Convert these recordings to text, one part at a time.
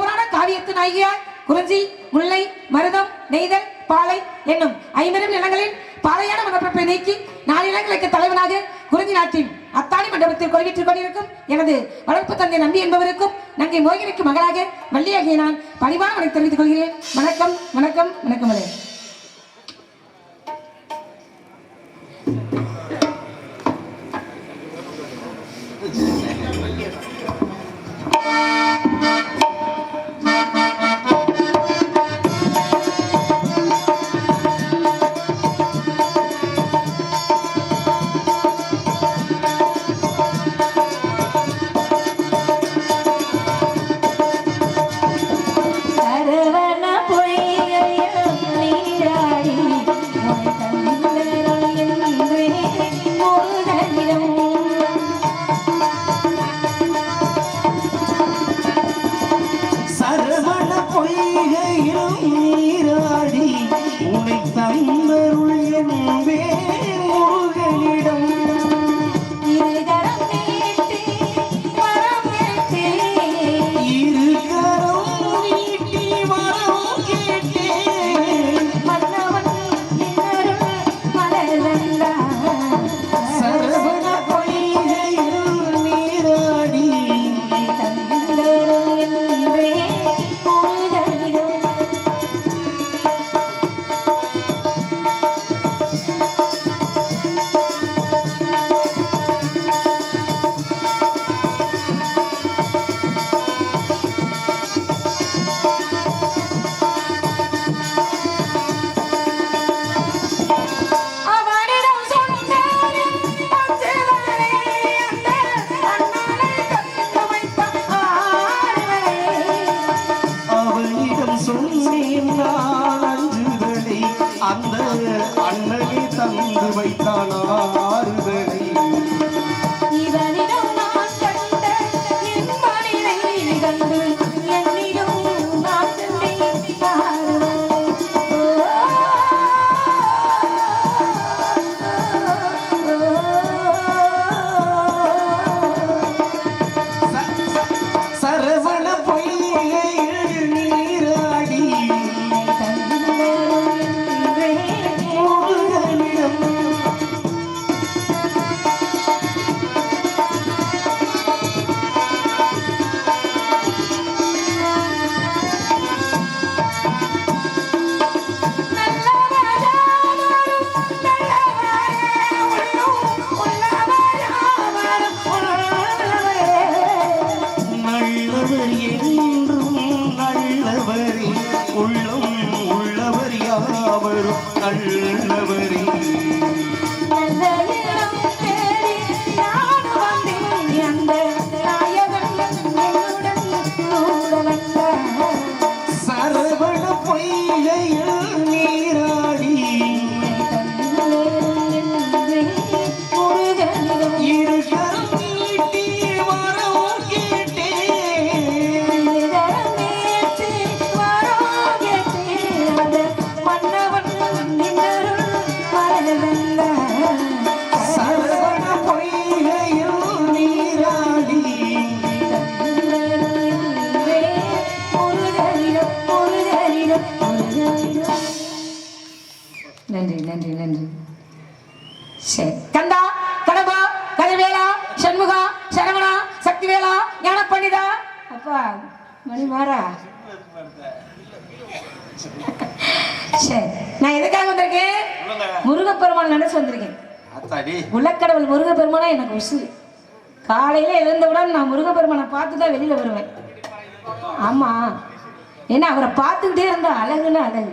கந்தபுராண காவியத்தினாகிய குறிஞ்சி முல்லை மருதம் நெய்தல் பாலை என்னும் ஐம்பெரும் நிலங்களில் பாலையான மனப்பரப்பை நீக்கி நாலு இனங்களுக்கு தலைவனாக குறிஞ்சி நாட்டின் அத்தாணி மண்டபத்தில் கொள்விட்டுக் கொண்டிருக்கும் எனது வளர்ப்பு தந்தை நம்பி என்பவருக்கும் நங்கை மோகினிக்கு மகளாக வள்ளியாகிய நான் பணிவான வணக்கம் தெரிவித்துக் கொள்கிறேன். வணக்கம் வணக்கம் வணக்கம் மலே சரவண உசுறு காலையில எழுந்தவுடன் நான் முருகப்பெருமானை பார்த்து தான் வெளியில வருவேன். ஆமா. ஏன்னா அவரை பார்த்துக்கிட்டே இருந்தா அழகுன்னு அழகு.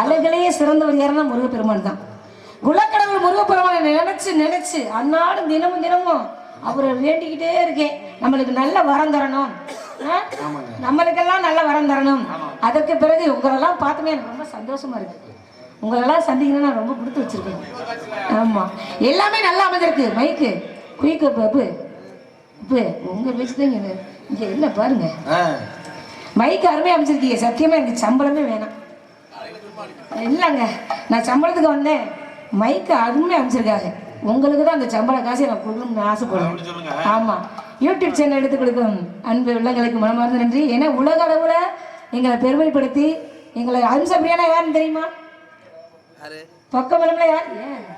அழகுலேயே சிறந்தவர் யாருன்னா முருகப்பெருமான் தான். குலக்கடவுள் முருகப்பெருமானை நினைச்சு நினைச்சு அன்னாடும் தினமும் தினமும் அவரை வேண்டிக்கிட்டே இருக்கேன் நம்மளுக்கு நல்ல வரம் தரணும்? நம்மளுக்கெல்லாம் நல்ல வரம் தரணும். அதற்கு பிறகு உங்களெல்லாம் பார்த்துமே எனக்கு ரொம்ப சந்தோஷமா இருக்கு. உங்களெல்லாம் சந்திக்கணும்னு நான் ரொம்ப கொடுத்து வச்சிருக்கேன். ஆமா. எல்லாமே நல்லா அமைஞ்சிருக்கு மைக்கு. குயிக்கு பப்பு இப்போ உங்க பேச்சு தான் இங்க இங்க என்ன பாருங்க. மைக்கு அருமையாக அமைச்சிருக்கீங்க. சத்தியமா எனக்கு சம்பளமே வேணாம். இல்லைங்க நான் சம்பளத்துக்கு வந்தேன். மைக்கு அருமையாக அமைச்சிருக்காங்க. உங்களுக்கு தான் அந்த சம்பள காசை நான் கொடுக்கணும்னு ஆசைப்படுறேன். ஆமா. யூடியூப் சேனல் எடுத்து கொடுக்கும். அன்பு உள்ளங்களுக்கு மனமார்ந்த நன்றி. ஏன்னா உலக அளவுல எங்களை பெருமைப்படுத்தி எங்களை அம்சப்பிரியானா யாருன்னு தெரியுமா? பக்க விளம்பல யார்?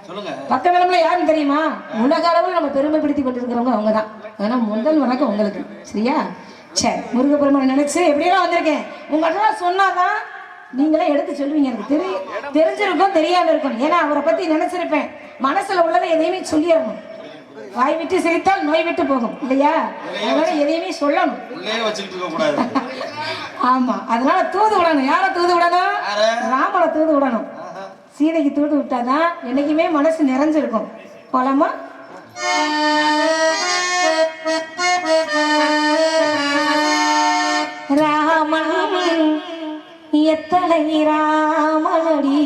சொல்லுங்க. பக்க விளம்பல யாருன்னு தெரியுமா? உலக அளவில் நம்ம பெருமைப்படுத்தி கொண்டிருக்கிறவங்க அவங்க தான் அதனால முதல் வணக்கம் உங்களுக்கு. சரியா? சரி முருகப்பெருமானை நினைச்சு எப்படியெல்லாம் வந்திருக்கேன்? உங்கள்கிட்ட சொன்னாதான் நீங்களே எடுத்து சொல்லுவீங்க. எனக்கு தெரி தெரிஞ்சிருக்கும் தெரியாம இருக்கும். ஏன்னா அவரை பத்தி நினைச்சிருப்பேன். மனசுல உள்ளதை எதையுமே சொல்லிடணும். வாய் விட்டு சிரித்தால் நோய் விட்டு போகும். இல்லையா? அதனால எதையுமே சொல்லணும். ஆமா. அதனால தூது விடணும். யாரை தூது விடணும்? ராமனை தூது விடணும். சீதைக்கு தூது விட்டாதான் என்னைக்குமே மனசு நிறைஞ்சிருக்கும். போலாமா? ராமன் எத்தனை ராமனடி?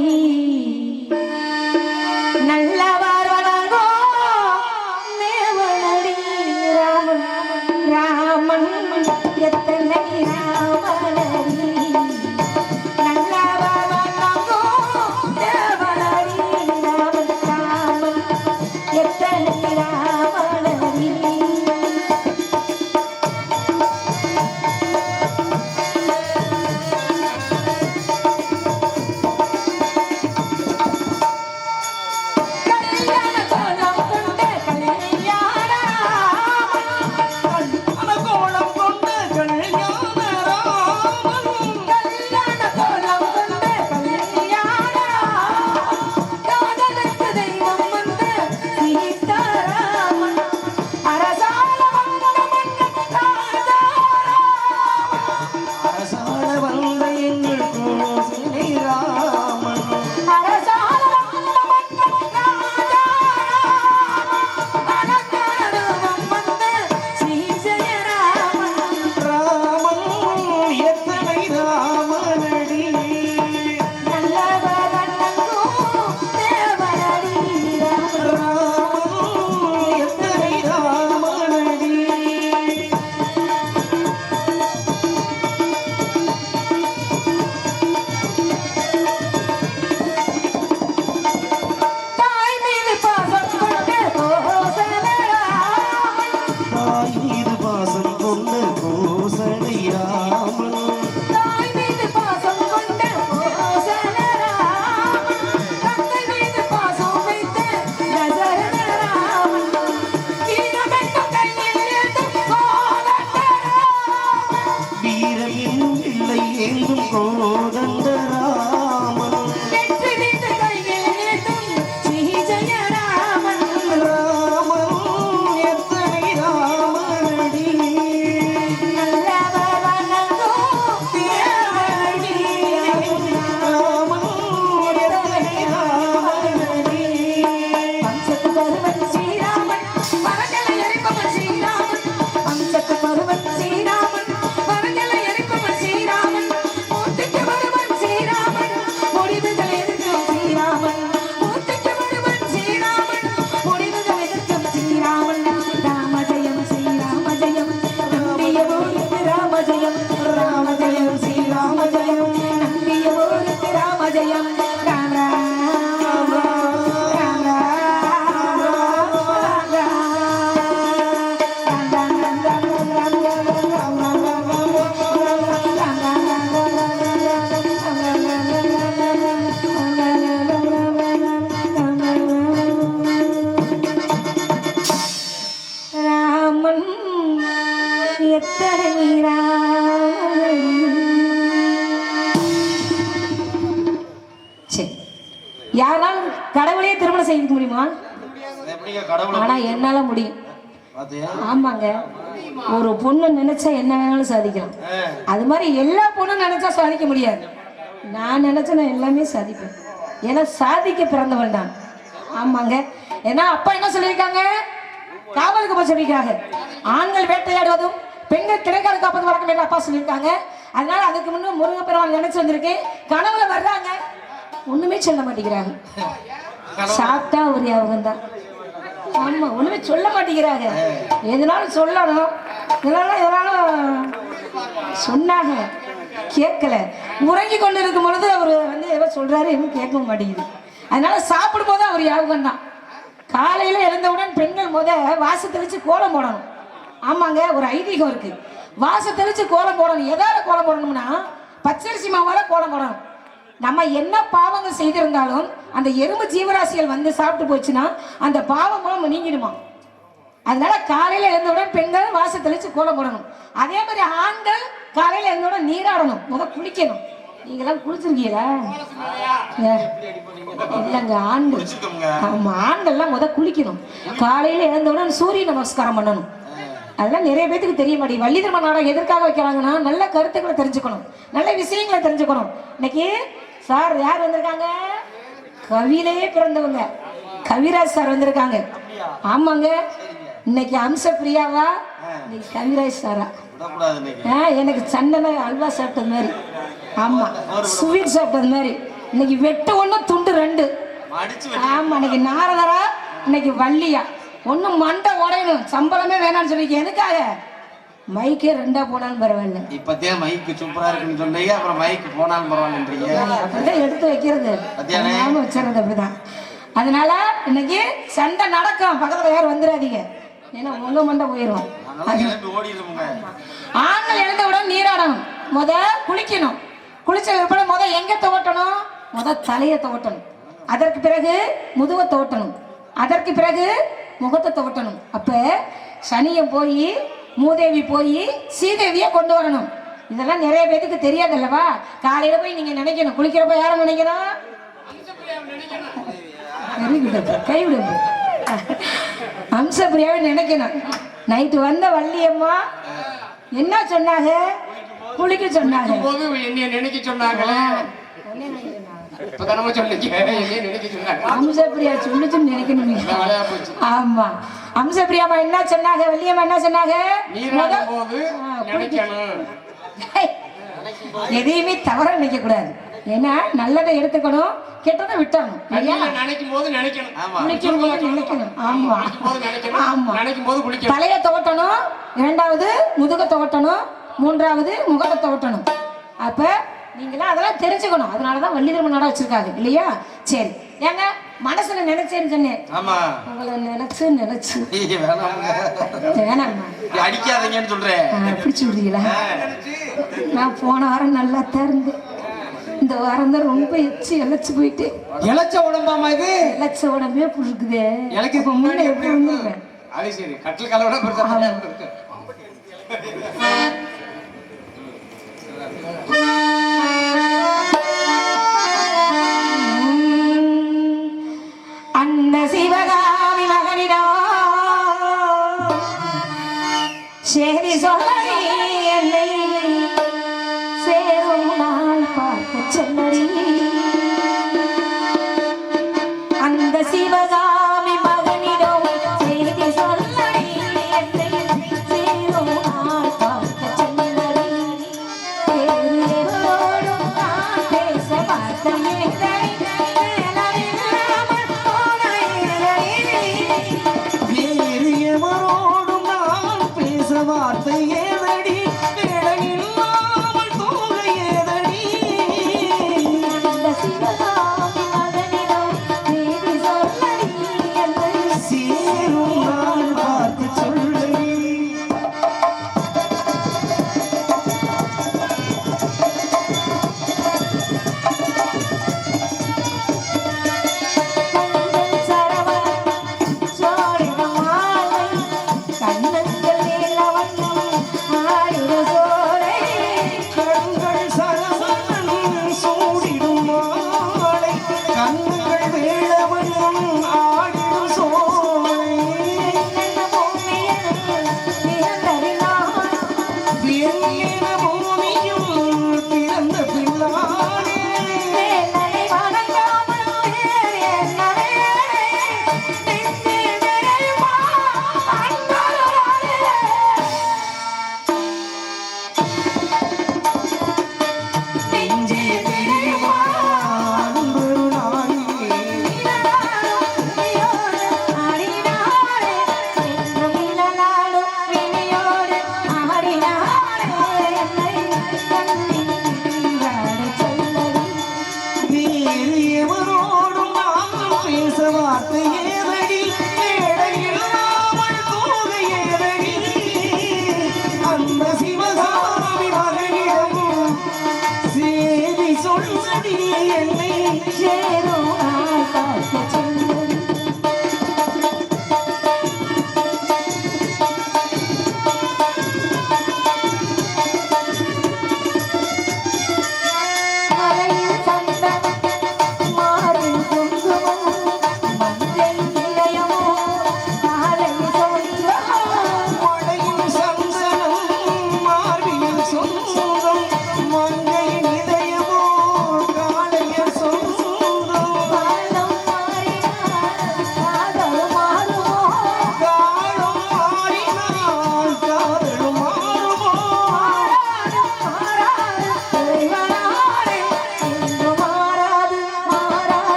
ஒரு பொண்ணு நினைச்சா என்ன வேணாலும் சாதிக்கலாம். அது மாதிரி எல்லா பொண்ணும் நினைச்சா சாதிக்க முடியாது. நான் நினைச்ச நான் எல்லாமே சாதிப்பேன். ஏன்னா சாதிக்க பிறந்தவன் தான் ஆமாங்க. ஏன்னா அப்பா என்ன சொல்லியிருக்காங்க? காவலுக்கு போய் சொல்லியிருக்காங்க. ஆண்கள் வேட்டையாடுவதும் பெண்கள் கிடைக்காது காப்பது வழக்கம் என்று அப்பா சொல்லியிருக்காங்க. அதனால அதுக்கு முன்னே முருகப்பெருமான் நினைச்சு வந்திருக்கேன் கனவுல வர்றாங்க. ஒண்ணுமே சொல்ல மாட்டேங்கிறாங்க. சாப்பிட்டா ஒரு ஞாபகம் தான் ஆமா ஒண்ணுமே சொல்ல மாட்டேங்கிறாங்க. எதனாலும் சொல்லணும். இதனாலும் எதனாலும் சொன்னாங்க. கேட்கல. உறங்கி கொண்டு இருக்கும் பொழுது அவர் வந்து எதோ சொல்றாரு எதுவும் கேட்க மாட்டேங்குது. அதனால சாப்பிடும் போது அவர் ஞாபகம் தான். காலையில எழுந்தவுடன் பெண்கள் முத வாச தெளிச்சு கோலம் போடணும். ஆமாங்க ஒரு ஐதீகம் இருக்கு. வாசை தெளிச்சு கோலம் போடணும். எதாவது கோலம் போடணும்னா பச்சரிசி மாவால கோலம் போடணும். நம்ம என்ன பாவங்கள் செய்திருந்தாலும் அந்த எறும்பு ஜீவராசிகள் வந்து சாப்பிட்டு போச்சுன்னா அந்த பாவம் மூலம் நீங்கிடுமா? அதனால காலையில எழுந்தவுடன் பெண்கள் வாச தெளிச்சு கோலம் போடணும். அதே மாதிரி ஆண்கள் காலையில எழுந்தவுடன் நீராடணும். முத குளிக்கணும். நீங்களாம் குளிச்சிருக்கீங்களா? இல்லைங்க ஆண்கள். ஆமா ஆண்கள்லாம் முத குளிக்கணும். காலையில எழுந்தவுடன் சூரிய நமஸ்காரம் பண்ணணும். அதெல்லாம் நிறைய பேத்துக்கு தெரிய மாட்டேங்குது வள்ளிதர்ம நாடகம் எதற்காக வைக்கிறாங்கன்னா நல்ல கருத்துக்களை தெரிஞ்சுக்கணும். நல்ல விஷயங்களை தெரிஞ்சுக்கணும். இன்னைக்கு சார் யார் வந்திருக்காங்க? கவியிலேயே பிறந்தவங்க. கவிராஜ் சார் வந்திருக்காங்க. ஆமாங்க. இன்னைக்கு அம்ச பிரியாவா இன்னைக்கு கவிராஜ் சாரா. ஆ, எனக்கு சந்தன அல்வா சாப்பிட்டது மாதிரி. ஆமா. ஸ்வீட் சாப்பிட்டது மாதிரி. இன்னைக்கு வெட்டு ஒண்ணு துண்டு ரெண்டு. ஆமா இன்னைக்கு நாரதரா இன்னைக்கு வள்ளியா. ஒண்ணு மண்டை உடையணும். சம்பளமே வேணாம்னு சொல்லிக்க எதுக்காக? மைக்கே ரெண்டா போனாலும் பரவாயில்ல. இப்பத்தே மைக்கு சூப்பரா இருக்குன்னு சொன்னீங்க அப்புறம் மைக்கு போனாலும் பரவாயில்லன்றீங்க. அப்படிதான் எடுத்து வைக்கிறது? நாம வச்சிருறது அப்படிதான். அதனால இன்னைக்கு சண்டை நடக்கும். பக்கத்துல யாரும் வந்துடாதீங்க. ஏன்னா உங்க மண்டை போயிடும் ஆண்கள் எழுந்தவுடன் நீராடணும். முத குளிக்கணும். குளிச்ச பிற்பாடு முத எங்க துவட்டணும்? முத தலையை துவட்டணும். அதற்கு பிறகு முதுவை துவட்டணும். அதற்கு பிறகு முகத்தை துவட்டணும். அப்ப சனியன் போய் மூதேவி போய் சீதேவியை கொண்டு வரணும். இதெல்லாம் நிறைய பேத்துக்கு தெரியாது அல்லவா காலையில போய் நீங்க நினைக்கணும். குளிக்கிறப்ப யாரை நினைக்கணும் வெரி குட் கை விடு. அம்சப்பிரியாவை நினைக்கணும். நைட்டு வந்த வள்ளியம்மா என்ன சொன்னாங்க? குளிக்க சொன்னாங்க. நினைக்க சொன்னாங்களே? இப்பதானமா என்னைய நினைக்க சொன்னாங்க. அம்சப்பிரியா சொல்லுச்சுன்னு நினைக்கணும் ஆமா. அம்சப்பிரியாமா என்ன சொன்னாங்க? வள்ளியம்மா என்ன சொன்னாங்க? எதையுமே தவற நினைக்க கூடாது ஏன்னா நல்லதை எடுத்துக்கணும் கெட்டதை நினைக்கும் போது நினைக்கணும். ஆமா. ஆமா. தலையை துவட்டணும். இரண்டாவது முதுக துவட்டணும். மூன்றாவது முகத்தை துவட்டணும். அப்ப நீங்களாம் அதெல்லாம் தெரிஞ்சுக்கணும். அதனாலதான் வள்ளி திரும்ப நட வச்சிருக்காங்க. இல்லையா? சரி. ஏங்க மனசுல நினைச்சேன்னு சொன்னேன். ஆமா. உங்களை நினைச்சு நினைச்சு. வேணாம்மா. அடிக்காதீங்கன்னு சொல்றேன். நான் போன வாரம் நல்லா திறந்து இந்த வாரம் தான் ரொம்ப எச்சு இழைச்சு போயிட்டு இழைச்ச உடம்பாமா இது? இழைச்ச உடம்பே புழுக்குதே எனக்கு இப்ப முன்ன எப்படி வந்துருவேன் அது சரி. கட்டில் கலவட பெருசா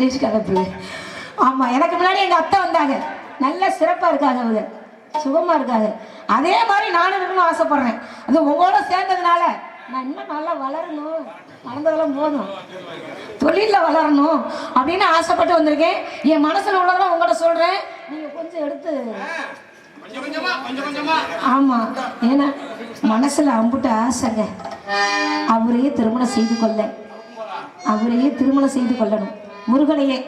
நீ பிள்ளை ஆமாம் எனக்கு முன்னாடி எங்கள் அத்தை வந்தாங்க. நல்ல சிறப்பாக இருக்காங்க அவங்க. சுகமாக இருக்காங்க. அதே மாதிரி நானும் இருக்கணும்னு ஆசைப்பட்றேன். அது உங்களோட சேர்ந்ததுனால நான் இன்னும் நல்லா வளரணும். வளர்ந்ததெல்லாம் போதும். தொழிலில் வளரணும் அப்படின்னு ஆசைப்பட்டு வந்திருக்கேன். என் மனசில் உள்ளதெல்லாம் உங்கள்கிட்ட சொல்கிறேன் நீங்கள் கொஞ்சம் எடுத்து கொஞ்சம் கொஞ்சம் ஆமா ஏன்னா மனசுல அம்புட்ட ஆசைங்க. அவரையே திருமணம் செய்து கொள்ள. அவரையே திருமணம் செய்து கொள்ளணும். முருகனையே.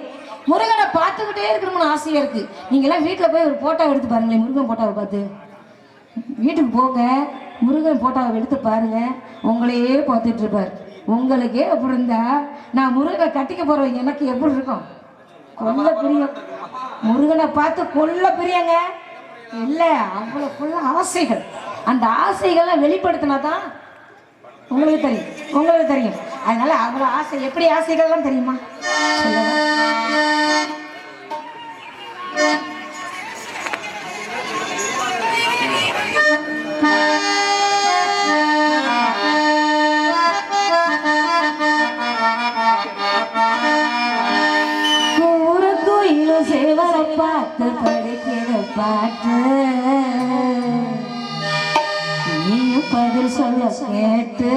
முருகனை பார்த்துக்கிட்டே இருக்கணும்னு ஆசையா இருக்கு. நீங்க எல்லாம் வீட்டுல போய் ஒரு போட்டோ எடுத்து பாருங்களேன் முருகன் போட்டோவை பார்த்து. வீட்டுக்கு போங்க முருகன் போட்டோவை எடுத்து பாருங்க. உங்களையே பார்த்துட்டு இருப்பார். உங்களுக்கே அப்படி இருந்தா நான் முருகனை கட்டிக்க போறவங்க எனக்கு எப்படி இருக்கும்? கொல்ல பிரியம். முருகனை பார்த்து கொல்ல பிரியங்க. இல்ல அவ்வளவுக்குள்ள ஆசைகள். அந்த ஆசைகள்லாம் வெளிப்படுத்தினா தான் உங்களுக்கு தெரியும். உங்களுக்கு தெரியும். அதனால அவ்வளவு ஆசை. எப்படி ஆசைகள்லாம் தெரியுமா? கூறு சேவர பார்த்து படிக்கிற பாட்டு நீ பதில் சொல்ல கேட்டு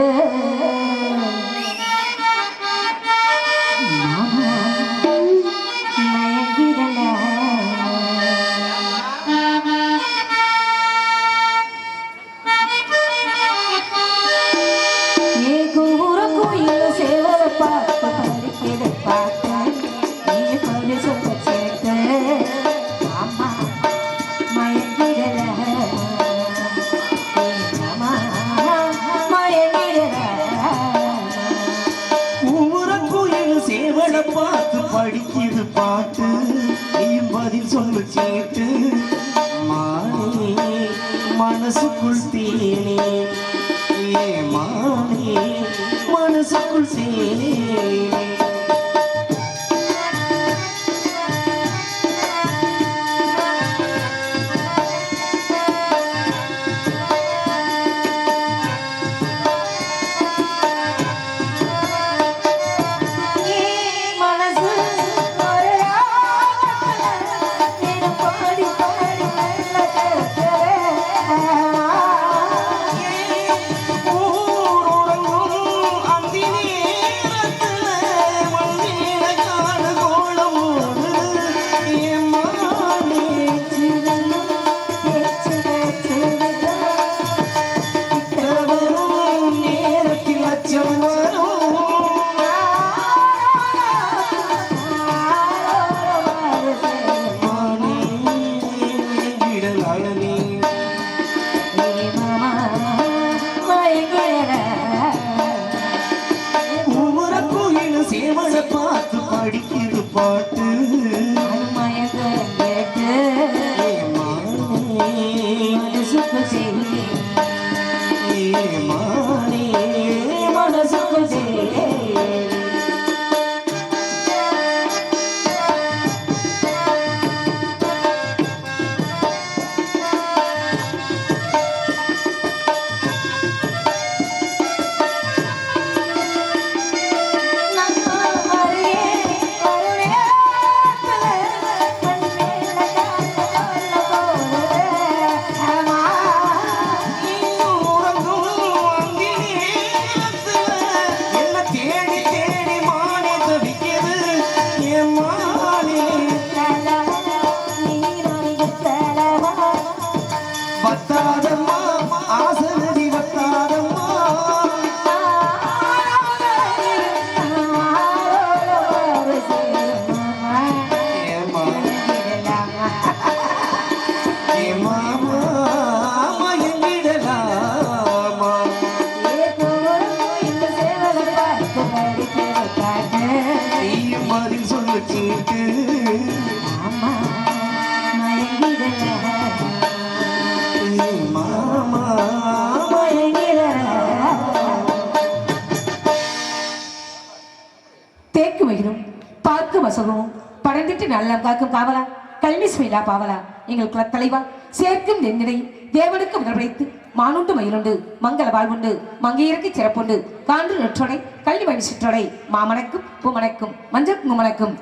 சொல்லுவோம் வசகமும் படர்ந்திட்டு நல்லம் காக்கும் காவலா கல்வி சுமையிலா பாவலா. எங்கள் குலத் தலைவா சேர்க்கும் நெஞ்சினை தேவனுக்கு முதல்வடைத்து மானுண்டு மயிலுண்டு மங்கள வாழ்வுண்டு மங்கையருக்கு சிறப்புண்டு. காண்டு நெற்றொடை கல்வி வழி சுற்றொடை மாமணக்கும் பூமணக்கும் மஞ்சள் குங்குமணக்கும்.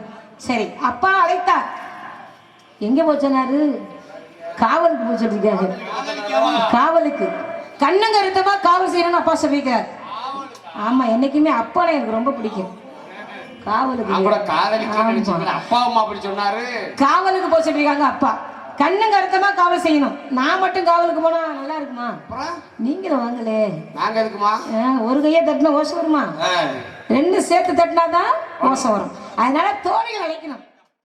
சரி அப்பா அழைத்தார். எங்க போச்சனாரு காவலுக்கு போய் சொல்லிருக்காரு காவலுக்கு. கண்ணுங்க இருந்தமா காவல் செய்யணும்னு அப்பா சொல்லியிருக்காரு. ஆமா என்னைக்குமே அப்பானை எனக்கு ரொம்ப பிடிக்கும். காவலுக்கு நான் கூட அப்பா அம்மா அப்படி சொன்னாரு. காவலுக்கு போக சொல்லிருக்காங்க அப்பா. கண்ணுங்க அர்த்தமா காவல் செய்யணும். நான் மட்டும் காவலுக்கு போனா நல்லா இருக்குமா? நீங்களும் வாங்களே. நாங்க எதுக்குமா? ஆ, ஒரு கையை தட்டினா ஓசை வருமா. ரெண்டு சேர்த்து தட்டினா தான் ஓசை வரும். அதனால தோழிகள் அழைக்கணும்.